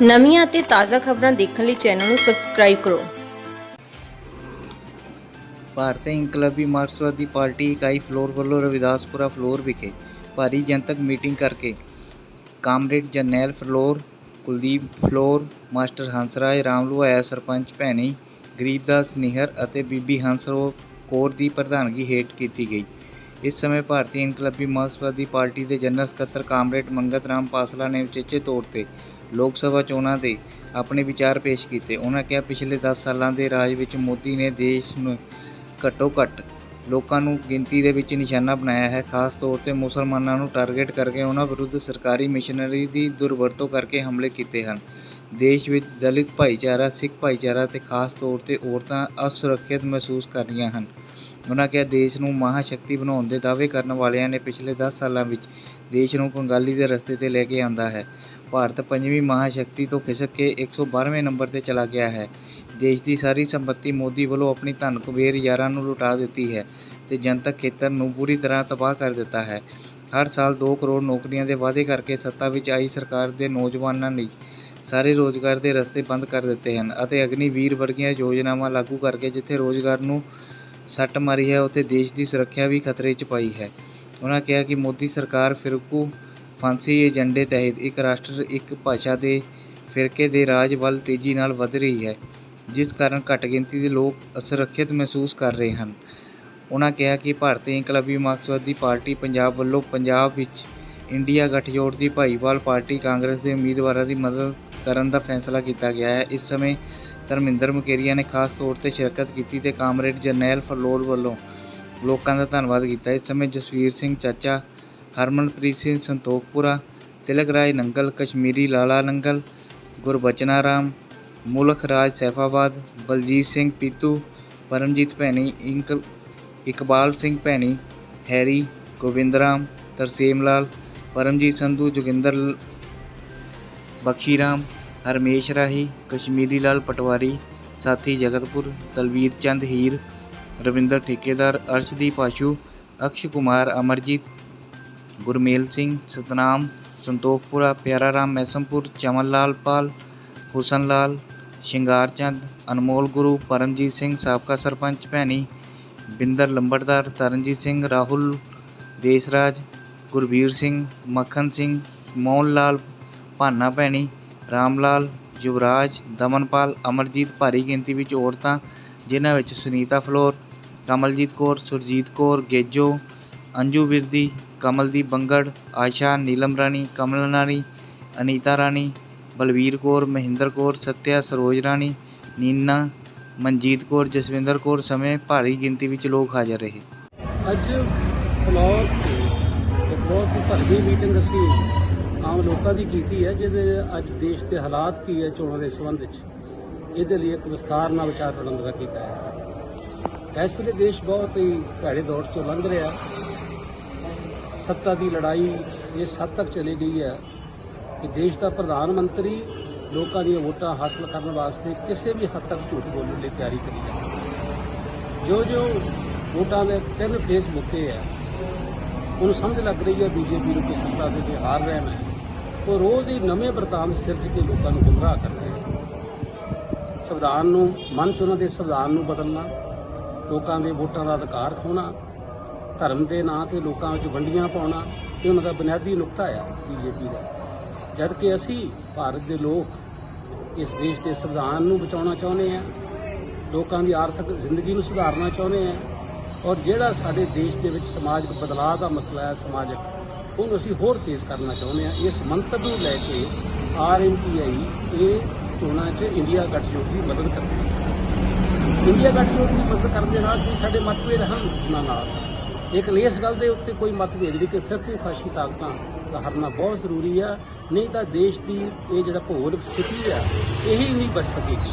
ਨਵੀਆਂ ਅਤੇ ਤਾਜ਼ਾ ਖਬਰਾਂ ਦੇਖਣ ਲਈ ਚੈਨਲ ਨੂੰ ਸਬਸਕ੍ਰਾਈਬ ਕਰੋ। ਭਾਰਤੀ ਇਨਕਲਾਬੀ ਮਾਰਕਸਵਾਦੀ ਪਾਰਟੀ ਇਕਾਈ ਫਲੋਰ ਵੱਲੋਂ ਰਵਿਦਾਸਪੁਰਾ ਫਲੋਰ ਵਿਖੇ ਭਾਰੀ ਜਨਤਕ ਮੀਟਿੰਗ ਕਰਕੇ comrade Jarnail Phlor, Kuldeep floor, master Hansraj Ramluaya sarpanch Bhaini Garibdas Nihar ਅਤੇ ਬੀਬੀ ਹੰਸਰੋ ਕੌਰ ਦੀ ਪ੍ਰਧਾਨਗੀ ਹੇਠ ਕੀਤੀ ਗਈ। ਇਸ ਸਮੇਂ ਭਾਰਤੀ ਇਨਕਲਾਬੀ ਮਾਰਕਸਵਾਦੀ ਪਾਰਟੀ ਦੇ ਜਨਰਲ ਸਕੱਤਰ ਕਾਮਰੇਡ ਮੰਗਤ ਰਾਮ ਪਾਸਲਾ ਨੇ ਉਚੇਚੇ ਤੌਰ ਤੇ ਲੋਕ ਸਭਾ ਚੋਣਾਂ 'ਤੇ ਆਪਣੇ ਵਿਚਾਰ ਪੇਸ਼ ਕੀਤੇ। ਉਹਨਾਂ ਕਿਹਾ, ਪਿਛਲੇ 10 ਸਾਲਾਂ ਦੇ ਰਾਜ ਵਿੱਚ ਮੋਦੀ ਨੇ ਦੇਸ਼ ਨੂੰ ਘੱਟੋ ਘੱਟ ਲੋਕਾਂ ਨੂੰ ਗਿਣਤੀ ਦੇ ਵਿੱਚ ਨਿਸ਼ਾਨਾ ਬਣਾਇਆ ਹੈ। ਖਾਸ ਤੌਰ ਤੇ ਮੁਸਲਮਾਨਾਂ ਨੂੰ ਟਾਰਗੇਟ ਕਰਕੇ ਉਹਨਾਂ ਵਿਰੁੱਧ ਸਰਕਾਰੀ ਮਿਸ਼ਨਰੀ ਦੀ ਦੁਰਵਰਤੋਂ ਕਰਕੇ ਹਮਲੇ ਕੀਤੇ ਹਨ। ਦੇਸ਼ ਵਿੱਚ ਦਲਿਤ ਭਾਈਚਾਰਾ, ਸਿੱਖ ਭਾਈਚਾਰਾ ਤੇ ਖਾਸ ਤੌਰ ਤੇ ਔਰਤਾਂ ਅਸੁਰੱਖਿਅਤ ਮਹਿਸੂਸ ਕਰ ਰਹੀਆਂ ਹਨ। ਉਹਨਾਂ ਕਿਹਾ, ਦੇਸ਼ ਨੂੰ ਮਹਾਸ਼ਕਤੀ ਬਣਾਉਣ ਦੇ ਦਾਅਵੇ ਕਰਨ ਵਾਲਿਆਂ ਨੇ ਪਿਛਲੇ 10 ਸਾਲਾਂ ਵਿੱਚ ਦੇਸ਼ ਨੂੰ ਕੰਗਾਲੀ ਦੇ ਰਸਤੇ ਤੇ ਲੈ ਕੇ ਆਂਦਾ ਹੈ। ਭਾਰਤ ਪੰਜਵੀਂ ਮਹਾਸ਼ਕਤੀ ਤੋਂ ਖਿਸਕ ਕੇ 112ਵੇਂ ਨੰਬਰ ਤੇ ਚਲਾ ਗਿਆ ਹੈ। ਦੇਸ਼ ਦੀ ਸਾਰੀ ਸੰਪਤੀ ਮੋਦੀ ਵੱਲੋਂ ਆਪਣੀ ਧਨ ਕੁਬੇਰ ਯਾਰਾਂ ਨੂੰ ਲੁਟਾ ਦਿੱਤੀ ਹੈ ਤੇ ਜਨਤਕ ਖੇਤਰ ਨੂੰ ਪੂਰੀ ਤਰ੍ਹਾਂ ਤਬਾਹ ਕਰ ਦਿੱਤਾ ਹੈ। ਹਰ ਸਾਲ 2 ਕਰੋੜ ਨੌਕਰੀਆਂ ਦੇ ਵਾਅਦੇ ਕਰਕੇ ਸੱਤਾ ਵਿੱਚ ਆਈ ਸਰਕਾਰ ਦੇ ਨੌਜਵਾਨਾਂ ਲਈ ਸਾਰੇ ਰੋਜ਼ਗਾਰ ਦੇ ਰਸਤੇ ਬੰਦ ਕਰ ਦਿੱਤੇ ਹਨ ਅਤੇ ਅਗਨੀਵੀਰ ਵਰਗੀਆਂ ਯੋਜਨਾਵਾਂ ਲਾਗੂ ਕਰਕੇ ਜਿੱਥੇ ਰੋਜ਼ਗਾਰ ਨੂੰ ਸੱਟ ਮਾਰੀ ਹੈ, ਉੱਥੇ ਦੇਸ਼ ਦੀ ਸੁਰੱਖਿਆ ਵੀ ਖਤਰੇ 'ਚ ਪਾਈ ਹੈ। ਉਹਨਾਂ ਕਿਹਾ ਕਿ ਮੋਦੀ ਸਰਕਾਰ ਫਿਰਕੂ ਫਾਂਸੀ ਏਜੰਡੇ ਤਹਿਤ ਇੱਕ ਰਾਸ਼ਟਰ, ਇੱਕ ਭਾਸ਼ਾ ਦੇ ਫਿਰਕੇ ਦੇ ਰਾਜ ਵੱਲ ਤੇਜ਼ੀ ਨਾਲ ਵਧ ਰਹੀ ਹੈ, ਜਿਸ ਕਾਰਨ ਘੱਟ ਗਿਣਤੀ ਦੇ ਲੋਕ ਅਸੁਰੱਖਿਅਤ ਮਹਿਸੂਸ ਕਰ ਰਹੇ ਹਨ। ਉਹਨਾਂ ਕਿਹਾ ਕਿ ਭਾਰਤੀ ਇਨਕਲਾਬੀ ਮਾਰਕਸਵਾਦੀ ਪਾਰਟੀ ਪੰਜਾਬ ਵੱਲੋਂ ਪੰਜਾਬ ਵਿੱਚ ਇੰਡੀਆ ਗਠਜੋੜ ਦੀ ਭਾਈਵਾਲ ਪਾਰਟੀ ਕਾਂਗਰਸ ਦੇ ਉਮੀਦਵਾਰਾਂ ਦੀ ਮਦਦ ਕਰਨ ਦਾ ਫੈਸਲਾ ਕੀਤਾ ਗਿਆ ਹੈ। ਇਸ ਸਮੇਂ ਧਰਮਿੰਦਰ ਮੁਕੇਰੀਆ ਨੇ ਖਾਸ ਤੌਰ ਤੇ ਸ਼ਿਰਕਤ ਕੀਤੀ ਤੇ ਕਾਮਰੇਡ ਜਰਨੈਲ ਫਰਲੋਰ ਵੱਲੋਂ ਲੋਕਾਂ ਦਾ ਧੰਨਵਾਦ ਕੀਤਾ। ਇਸ ਸਮੇਂ ਜਸਵੀਰ ਸਿੰਘ ਚਾਚਾ ਹਰਮਨਪ੍ਰੀਤ ਸਿੰਘ ਸੰਤੋਖਪੁਰਾ, ਤਿਲਕ ਰਾਜ ਨੰਗਲ, ਕਸ਼ਮੀਰੀ ਲਾਲਾ ਨੰਗਲ, ਗੁਰਬਚਨਾ ਰਾਮ, ਮੁਲਖ ਰਾਜ ਸੈਫਾਬਾਦ, ਬਲਜੀਤ ਸਿੰਘ ਪੀਤੂ, ਪਰਮਜੀਤ ਭੈਣੀ, ਇੰਕ, ਇਕਬਾਲ ਸਿੰਘ ਭੈਣੀ, ਹੈਰੀ, ਗੋਬਿੰਦ ਰਾਮ, ਤਰਸੇਮ ਲਾਲ, ਪਰਮਜੀਤ ਸੰਧੂ, ਜੋਗਿੰਦਰ ਬਖਸ਼ੀ ਰਾਮ, ਹਰਮੇਸ਼ ਰਾਹੀ, ਕਸ਼ਮੀਰੀ ਲਾਲ ਪਟਵਾਰੀ, ਸਾਥੀ ਜਗਤਪੁਰ, ਤਲਵੀਰ ਚੰਦ ਹੀਰ, ਰਵਿੰਦਰ ਠੇਕੇਦਾਰ, ਅਰਸ਼ਦੀਪ ਆਸ਼ੂ, ਅਕਸ਼ ਕੁਮਾਰ, ਅਮਰਜੀਤ ਗੁਰਮੇਲ ਸਿੰਘ, ਸਤਨਾਮ, ਸੰਤੋਖਪੁਰਾ ਪਿਆਰਾ ਰਾਮ ਮੈਸਮਪੁਰ ਚਮਨ ਲਾਲ ਪਾਲ ਹੁਸਨ ਲਾਲ ਸ਼ਿੰਗਾਰ ਚੰਦ, ਅਨਮੋਲ ਗੁਰੂ, ਪਰਮਜੀਤ ਸਿੰਘ, ਸਾਬਕਾ ਸਰਪੰਚ ਭੈਣੀ, ਬਿੰਦਰ ਲੰਬੜਦਾਰ, ਤਰਨਜੀਤ ਸਿੰਘ, ਰਾਹੁਲ ਦੇਸਰਾਜ ਗੁਰਬੀਰ ਸਿੰਘ, ਮੱਖਣ ਸਿੰਘ ਮੋਹਨ ਲਾਲ ਭਾਨਾ ਭੈਣੀ ਰਾਮ ਲਾਲ ਯੁਵਰਾਜ, ਦਮਨਪਾਲ, ਅਮਰਜੀਤ ਭਾਰੀ ਗਿਣਤੀ ਵਿੱਚ ਔਰਤਾਂ, ਜਿਨ੍ਹਾਂ ਵਿੱਚ ਸੁਨੀਤਾ ਫਲੋਰ, ਕਮਲਜੀਤ ਕੌਰ, ਸੁਰਜੀਤ ਕੌਰ, ਗੇਜੋ, ਅੰਜੂ ਵਿਰਦੀ ਕਮਲਦੀਪ ਬੰਗੜ, ਆਸ਼ਾ, ਨੀਲਮ ਰਾਣੀ, ਕਮਲ ਰਾਣੀ, ਅਨੀਤਾ ਰਾਣੀ, ਬਲਵੀਰ ਕੌਰ, ਮਹਿੰਦਰ ਕੌਰ, ਸਤਿਆ, ਸਰੋਜ ਰਾਣੀ, ਨੀਨਾ, ਮਨਜੀਤ ਕੌਰ, ਜਸਵਿੰਦਰ ਕੌਰ ਸਮੇਂ ਭਾਰੀ ਗਿਣਤੀ ਵਿੱਚ ਲੋਕ ਹਾਜ਼ਰ ਰਹੇ। ਅੱਜ ਫਲੋਰ ਤੇ ਬਹੁਤ ਹੀ ਭਰਵੀਂ ਮੀਟਿੰਗ ਅਸੀਂ ਆਮ ਲੋਕਾਂ ਦੀ ਕੀਤੀ ਹੈ, ਜਿਹਦੇ ਅੱਜ ਦੇਸ਼ ਦੇ ਹਾਲਾਤ ਕੀ ਹੈ ਚੋਣਾਂ ਦੇ ਸੰਬੰਧ ਵਿੱਚ। ਇਹਦੇ ਲਈ ਇੱਕ ਵਿਸਥਾਰ ਨਾਲ ਵਿਚਾਰ ਵਟਾਂਦਰਾ ਕੀਤਾ ਹੈ। ਇਸ ਵੇਲੇ ਦੇਸ਼ ਬਹੁਤ ਹੀ ਭੈੜੇ ਦੌਰ ਚੋਂ ਲੰਘ ਰਿਹਾ। ਸੱਤਾ ਦੀ ਲੜਾਈ ਇਸ ਹੱਦ ਤੱਕ ਚਲੀ ਗਈ ਹੈ ਕਿ ਦੇਸ਼ ਦਾ ਪ੍ਰਧਾਨ ਮੰਤਰੀ ਲੋਕਾਂ ਦੀਆਂ ਵੋਟਾਂ ਹਾਸਲ ਕਰਨ ਵਾਸਤੇ ਕਿਸੇ ਵੀ ਹੱਦ ਤੱਕ ਝੂਠ ਬੋਲਣ ਲਈ ਤਿਆਰੀ ਕਰੀ ਹੈ। ਜੋ ਜੋ ਵੋਟਾਂ ਦੇ ਤਿੰਨ ਫੇਸ ਮੁੱਕੇ ਹੈ, ਉਹਨੂੰ ਸਮਝ ਲੱਗ ਰਹੀ ਹੈ ਬੀਜੇਪੀ ਨੂੰ ਕਿ ਸੱਤਾ ਦੇ ਹਾਰ ਰਹੇ ਨੇ ਉਹ ਰੋਜ਼ ਹੀ ਨਵੇਂ ਵਰਤਾਨ ਸਿਰਜ ਕੇ ਲੋਕਾਂ ਨੂੰ ਗੁੰਮਰਾਹ ਕਰ ਰਹੇ ਆ ਸੰਵਿਧਾਨ ਨੂੰ, ਮਨ ਚ ਉਹਨਾਂ ਦੇ ਸੰਵਿਧਾਨ ਨੂੰ ਬਦਲਣਾ, ਲੋਕਾਂ ਦੇ ਵੋਟਾਂ ਦਾ ਅਧਿਕਾਰ ਖੋਣਾ ਧਰਮ ਦੇ ਨਾਂ ਤੇ ਲੋਕਾਂ ਵਿੱਚ ਵੰਡੀਆਂ ਪਾਉਣਾ ਇਹ ਉਹਨਾਂ ਦਾ ਬੁਨਿਆਦੀ ਨੁਕਤਾ ਆ ਬੀਜੇਪੀ ਦਾ। ਜਦ ਕਿ ਅਸੀਂ ਭਾਰਤ ਦੇ ਲੋਕ ਇਸ ਦੇਸ਼ ਦੇ ਸੰਵਿਧਾਨ ਨੂੰ ਬਚਾਉਣਾ ਚਾਹੁੰਦੇ ਆ ਲੋਕਾਂ ਦੀ ਆਰਥਿਕ ਜ਼ਿੰਦਗੀ ਨੂੰ ਸੁਧਾਰਨਾ ਚਾਹੁੰਦੇ ਆ ਔਰ ਜਿਹੜਾ ਸਾਡੇ ਦੇਸ਼ ਦੇ ਵਿੱਚ ਸਮਾਜਿਕ ਬਦਲਾਅ ਦਾ ਮਸਲਾ ਹੈ ਸਮਾਜਿਕ, ਉਹਨੂੰ ਅਸੀਂ ਹੋਰ ਤੇਜ਼ ਕਰਨਾ ਚਾਹੁੰਦੇ ਆ ਇਸ ਮੰਤਵ ਨੂੰ ਲੈ ਕੇ ਆਰਐਮਪੀਆਈ ਇਹ ਚੋਣਾਂ 'ਚ ਇੰਡੀਆ ਗੱਠਜੋੜ ਦੀ ਮਦਦ ਕਰਦੀ ਹੈ। ਇੰਡੀਆ ਗੱਠਜੋੜ ਦੀ ਮਦਦ ਕਰਨ ਦੇ ਨਾਲ ਵੀ ਸਾਡੇ ਮਤਭੇਦ ਹਨ ਉਹਨਾਂ ਨਾਲ। ਇੱਕ ਇਸ ਗੱਲ ਦੇ ਉੱਤੇ ਕੋਈ ਮਤਭੇਦ ਨਹੀਂ ਕਿ ਫਿਰਕੂ ਫਾਸ਼ੀ ਤਾਕਤਾਂ ਦਾ ਹਰਨਾ ਬਹੁਤ ਜ਼ਰੂਰੀ ਆ, ਨਹੀਂ ਤਾਂ ਦੇਸ਼ ਦੀ ਇਹ ਜਿਹੜਾ ਭੂਗੋਲਿਕ ਸਥਿਤੀ ਆ, ਇਹੀ ਨਹੀਂ ਬਚ ਸਕੇਗੀ।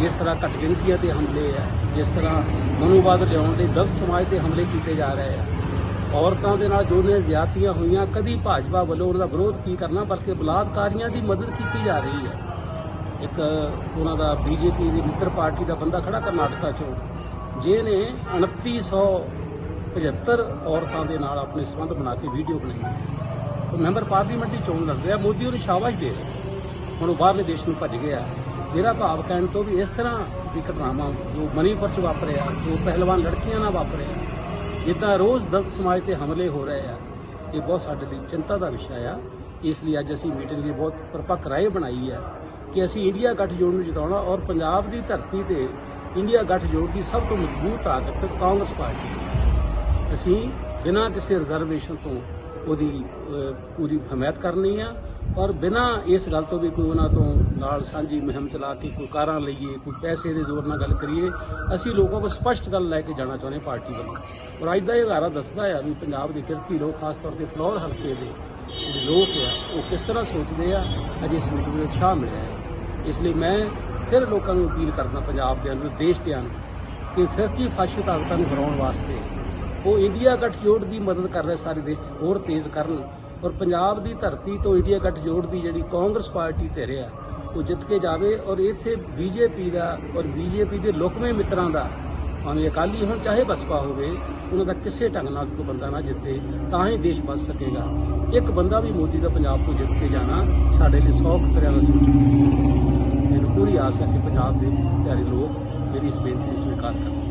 ਜਿਸ ਤਰ੍ਹਾਂ ਘੱਟ ਗਿਣਤੀਆਂ ਤੇ ਹਮਲੇ ਆ, ਜਿਸ ਤਰ੍ਹਾਂ ਮਨੋਵਾਦ ਲਿਆਉਣ ਦੇ ਗਲਤ ਸਮਾਜ ਤੇ ਹਮਲੇ ਕੀਤੇ ਜਾ ਰਹੇ ਆ। ਔਰਤਾਂ ਦੇ ਨਾਲ ਜੋ ਨੇ ਜ਼ਿਆਦਤੀਆਂ ਹੋਈਆਂ, ਕਦੀ ਭਾਜਪਾ ਵੱਲੋਂ ਉਹਨਾਂ ਦਾ ਵਿਰੋਧ ਕੀ ਕਰਨਾ, ਬਲਕਿ ਬਲਾਤਕਾਰੀਆਂ ਦੀ ਮਦਦ ਕੀਤੀ ਜਾ ਰਹੀ ਹੈ ਇੱਕ ਉਹਨਾਂ ਦਾ ਬੀਜੇਪੀ ਦੀ ਮਿੱਤਰ ਪਾਰਟੀ ਦਾ ਬੰਦਾ ਖੜਾ ਕਰਨਾਟਕਾ ਚੋਂ, ਜਿਹਨੇ 2975 ਔਰਤਾਂ ਦੇ ਨਾਲ ਆਪਣੇ ਸੰਬੰਧ ਬਣਾ ਕੇ ਵੀਡੀਓ ਬਣਾਈ। ਉਹ ਮੈਂਬਰ ਪਾਰਲੀਮੈਂਟ ਦੀ ਚੋਣ ਲੜ ਰਿਹਾ। ਮੋਦੀ ਉਹਨੂੰ ਸ਼ਾਬਾਸ਼ ਦੇ ਰਿਹਾ। ਹੁਣ ਉਹ ਬਾਹਰਲੇ ਦੇਸ਼ ਨੂੰ ਭੱਜ ਗਿਆ। ਮੇਰਾ ਭਾਵ ਕਹਿਣ ਤੋਂ ਵੀ ਇਸ ਤਰ੍ਹਾਂ ਦੀ ਘਟਨਾਵਾਂ ਜੋ ਮਨੀਪੁਰ ਚ ਵਾਪਰਿਆ ਜੋ ਪਹਿਲਵਾਨ ਲੜਕੀਆਂ ਨਾਲ ਵਾਪਰਿਆ ਜਿੱਦਾਂ ਰੋਜ਼ ਦਲਿਤ ਸਮਾਜ ਤੇ ਹਮਲੇ ਹੋ ਰਹੇ ਆ, ਇਹ ਬਹੁਤ ਸਾਡੇ ਲਈ ਚਿੰਤਾ ਦਾ ਵਿਸ਼ਾ ਆ। ਇਸ ਲਈ ਅੱਜ ਅਸੀਂ ਮੀਟਿੰਗ ਲਈ ਬਹੁਤ ਪਰਪੱਕ ਰਾਏ ਬਣਾਈ ਹੈ ਕਿ ਅਸੀਂ ਇੰਡੀਆ ਗੱਠਜੋੜ ਨੂੰ ਜਿਤਾਉਣਾ ਔਰ ਪੰਜਾਬ ਦੀ ਧਰਤੀ ਤੇ ਇੰਡੀਆ ਗੱਠਜੋੜ ਦੀ ਸਭ ਤੋਂ ਮਜ਼ਬੂਤ ਤਾਕਤ ਕਾਂਗਰਸ ਪਾਰਟੀ ਹੈ। ਅਸੀਂ ਬਿਨਾਂ ਕਿਸੇ ਰਿਜ਼ਰਵੇਸ਼ਨ ਤੋਂ ਉਹਦੀ ਪੂਰੀ ਹਮਾਇਤ ਕਰਨੀ ਆ। ਔਰ ਬਿਨਾਂ ਇਸ ਗੱਲ ਤੋਂ ਵੀ ਕੋਈ ਉਹਨਾਂ ਤੋਂ ਨਾਲ ਸਾਂਝੀ ਮੁਹਿੰਮ ਚਲਾ ਕੇ ਕੋਈ ਕਾਰਾਂ ਲਈਏ, ਕੋਈ ਪੈਸੇ ਦੇ ਜ਼ੋਰ ਨਾਲ ਗੱਲ ਕਰੀਏ, ਅਸੀਂ ਲੋਕਾਂ ਕੋਲ ਸਪਸ਼ਟ ਗੱਲ ਲੈ ਕੇ ਜਾਣਾ ਚਾਹੁੰਦੇ ਪਾਰਟੀ ਵੱਲੋਂ। ਔਰ ਅੱਜ ਦਾ ਇਹ ਅਦਾਰਾ ਦੱਸਦਾ ਆ ਵੀ ਪੰਜਾਬ ਦੇ ਕਿਰਤੀ ਲੋਕ, ਖਾਸ ਤੌਰ ਤੇ ਫਲੋਰ ਹਲਕੇ ਦੇ ਜਿਹੜੇ ਲੋਕ ਆ, ਉਹ ਕਿਸ ਤਰ੍ਹਾਂ ਸੋਚਦੇ ਆ? ਅਜੇ ਇਸ ਮੀਟਿੰਗ ਵਿੱਚ ਉਤਸ਼ਾਹ ਮਿਲਿਆ ਇਸ ਲਈ ਮੈਂ ਫਿਰ ਲੋਕਾਂ ਨੂੰ ਅਪੀਲ ਕਰਦਾ, ਪੰਜਾਬ ਦੇ ਅੰਦਰ, ਦੇਸ਼ ਦੇ ਅੰਦਰ, ਕਿ ਫਿਰਕੀ ਫਾਸ਼ੀ ਤਾਕਤਾਂ ਨੂੰ ਹਰਾਉਣ ਵਾਸਤੇ ਉਹ ਇੰਡੀਆ ਗੱਠਜੋੜ ਦੀ ਮਦਦ ਕਰ ਰਹੇ ਸਾਰੇ ਦੇਸ਼ ਹੋਰ ਤੇਜ਼ ਕਰਨ ਔਰ ਪੰਜਾਬ ਦੀ ਧਰਤੀ ਤੋਂ ਇੰਡੀਆ ਗੱਠਜੋੜ ਦੀ ਜਿਹੜੀ ਕਾਂਗਰਸ ਪਾਰਟੀ ਤੇ ਰਿਹਾ ਉਹ ਜਿੱਤ ਕੇ ਜਾਵੇ। ਔਰ ਇੱਥੇ ਬੀਜੇਪੀ ਦਾ ਔਰ ਬੀਜੇਪੀ ਦੇ ਲੋਕਵੇਂ ਮਿੱਤਰਾਂ ਦਾ, ਭਾਵੇਂ ਅਕਾਲੀ ਹੋਣ ਚਾਹੇ ਬਸਪਾ ਹੋਵੇ, ਉਹਨਾਂ ਦਾ ਕਿਸੇ ਢੰਗ ਨਾਲ ਕੋਈ ਬੰਦਾ ਨਾ ਜਿੱਤੇ, ਤਾਂ ਹੀ ਦੇਸ਼ ਬਚ ਸਕੇਗਾ। ਇੱਕ ਬੰਦਾ ਵੀ ਮੋਦੀ ਦਾ ਪੰਜਾਬ ਤੋਂ ਜਿੱਤ ਕੇ ਜਾਣਾ, ਸਾਡੇ ਲਈ 100 ਖਤਰਿਆਂ ਦਾ ਸੂਚਕ ਮੈਨੂੰ ਪੂਰੀ ਆਸ ਹੈ ਕਿ ਪੰਜਾਬ ਦੇ ਪਿਆਰੇ ਲੋਕ ਮੇਰੀ ਇਸ ਬੇਨਤੀ ਨੂੰ ਸਵੀਕਾਰ ਕਰਨਗੇ।